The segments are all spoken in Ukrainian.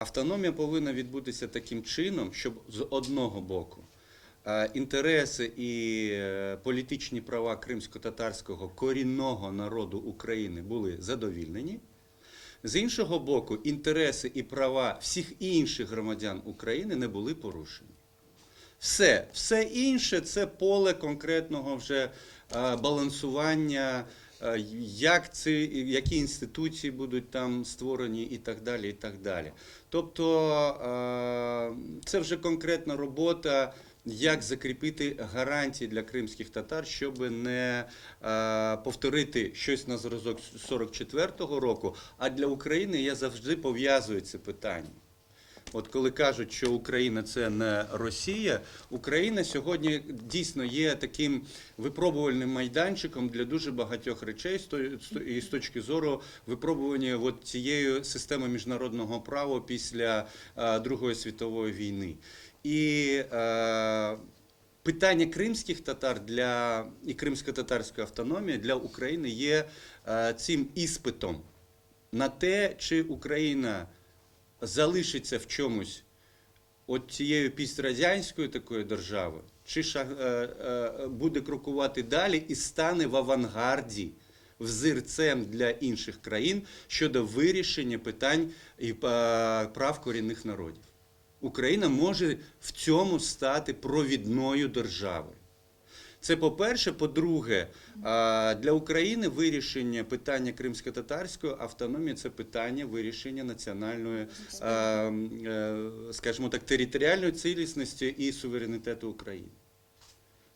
Автономія повинна відбутися таким чином, щоб з одного боку е, інтереси і е, політичні права кримсько-татарського корінного народу України були задовільнені. З іншого боку, інтереси і права всіх інших громадян України не були порушені. Все, все інше це поле конкретного вже е, балансування, як ці, які інституції будуть там створені і так далі. І так далі. Тобто е, це вже конкретна робота, як закріпити гарантії для кримських татар, щоб не е, повторити щось на зразок 44-го року. А для України я завжди пов'язую це питання. От коли кажуть, що Україна це не Росія, Україна сьогодні дійсно є таким випробувальним майданчиком для дуже багатьох речей і з точки зору випробування от цієї системи міжнародного права після е, Другої світової війни. І е, питання кримських татар для і кримсько-татарської автономії для України є е, цим іспитом на те, чи Україна залишиться в чомусь от цією пістрадянською такою державою, чи е, е, буде крокувати далі і стане в авангарді, взирцем для інших країн щодо вирішення питань і е, прав корінних народів. Україна може в цьому стати провідною державою. Це по-перше. По-друге, для України вирішення питання кримсько-татарської автономії це питання вирішення національної, е, скажімо так, територіальної цілісності і суверенітету України.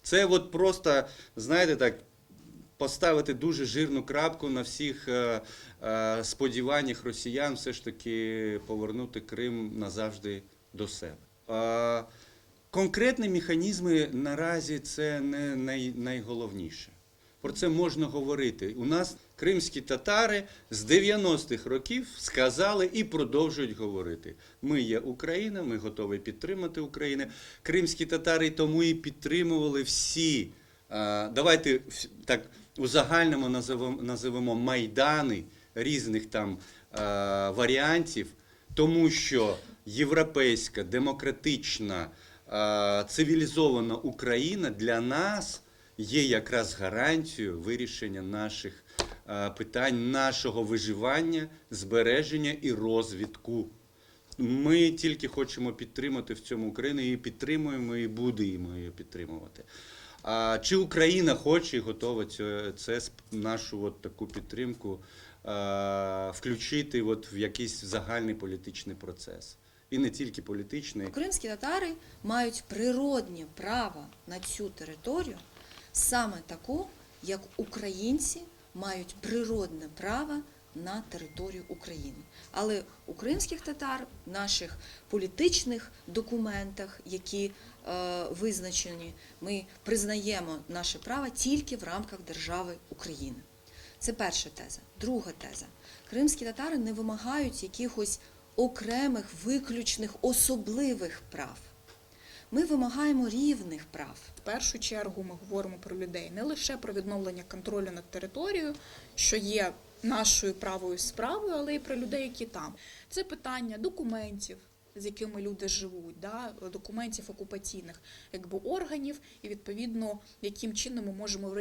Це от просто, знаєте, так. Поставити дуже жирну крапку на всіх е, е, сподіваннях росіян все ж таки повернути Крим назавжди до себе. Конкретні механізми наразі це не най, найголовніше. Про це можна говорити. У нас кримські татари з 90-х років сказали і продовжують говорити. Ми є Україна, ми готові підтримати Україну. Кримські татари тому і підтримували всі. Давайте так у загальному називемо, називемо майдани різних там варіантів, тому що європейська, демократична, цивілізована Україна для нас є якраз гарантією вирішення наших питань, нашого виживання, збереження і розвитку. Ми тільки хочемо підтримати в цьому Україну і підтримуємо, і будемо її підтримувати. А чи Україна хоче і готова це, це нашу от таку підтримку а, включити от в якийсь загальний політичний процес? І не тільки політичний. Кримські татари мають природнє право на цю територію саме таку, як українці мають природне право на територію України. Але у кримських татар в наших політичних документах, які е, визначені, ми признаємо наше право тільки в рамках держави України. Це перша теза. Друга теза. Кримські татари не вимагають якихось окремих, виключних, особливих прав. Ми вимагаємо рівних прав. В першу чергу ми говоримо про людей не лише про відновлення контролю над територією, що є нашою правою справою, але й про людей, які там. Це питання документів, з якими люди живуть, да, документів окупаційних якби органів, і відповідно яким чином ми можемо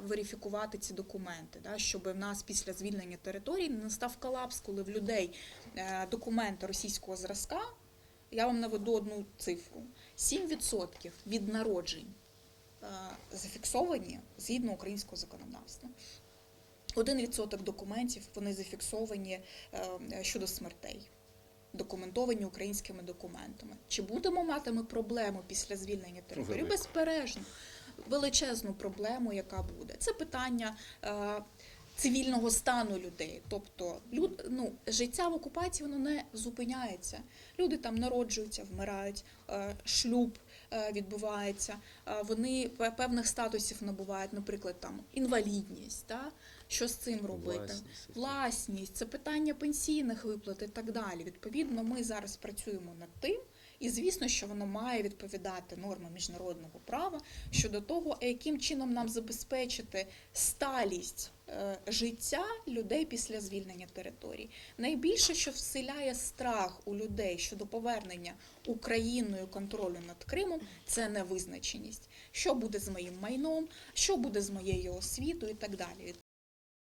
верифікувати ці документи, да, щоб в нас після звільнення територій не настав колапс, коли в людей е, документи російського зразка. Я вам наведу одну цифру: 7% від народжень е, зафіксовані згідно українського законодавства. 1% документів вони зафіксовані е, щодо смертей, документовані українськими документами. Чи будемо мати ми проблему після звільнення території? Безбережно, Безперечно, величезну проблему, яка буде. Це питання. е, Цивільного стану людей, тобто люд, ну, життя в окупації воно не зупиняється. Люди там народжуються, вмирають, е, шлюб е, відбувається, е, вони певних статусів набувають, наприклад, там інвалідність. Та? Що з цим робити? Власність. Власність, це питання пенсійних виплат і так далі. Відповідно, ми зараз працюємо над тим, І звісно, що воно має відповідати нормам міжнародного права щодо того, яким чином нам забезпечити сталість е, життя людей після звільнення територій. Найбільше, що вселяє страх у людей щодо повернення Україною контролю над Кримом, це невизначеність. Що буде з моїм майном, що буде з моєю освітою і так далі.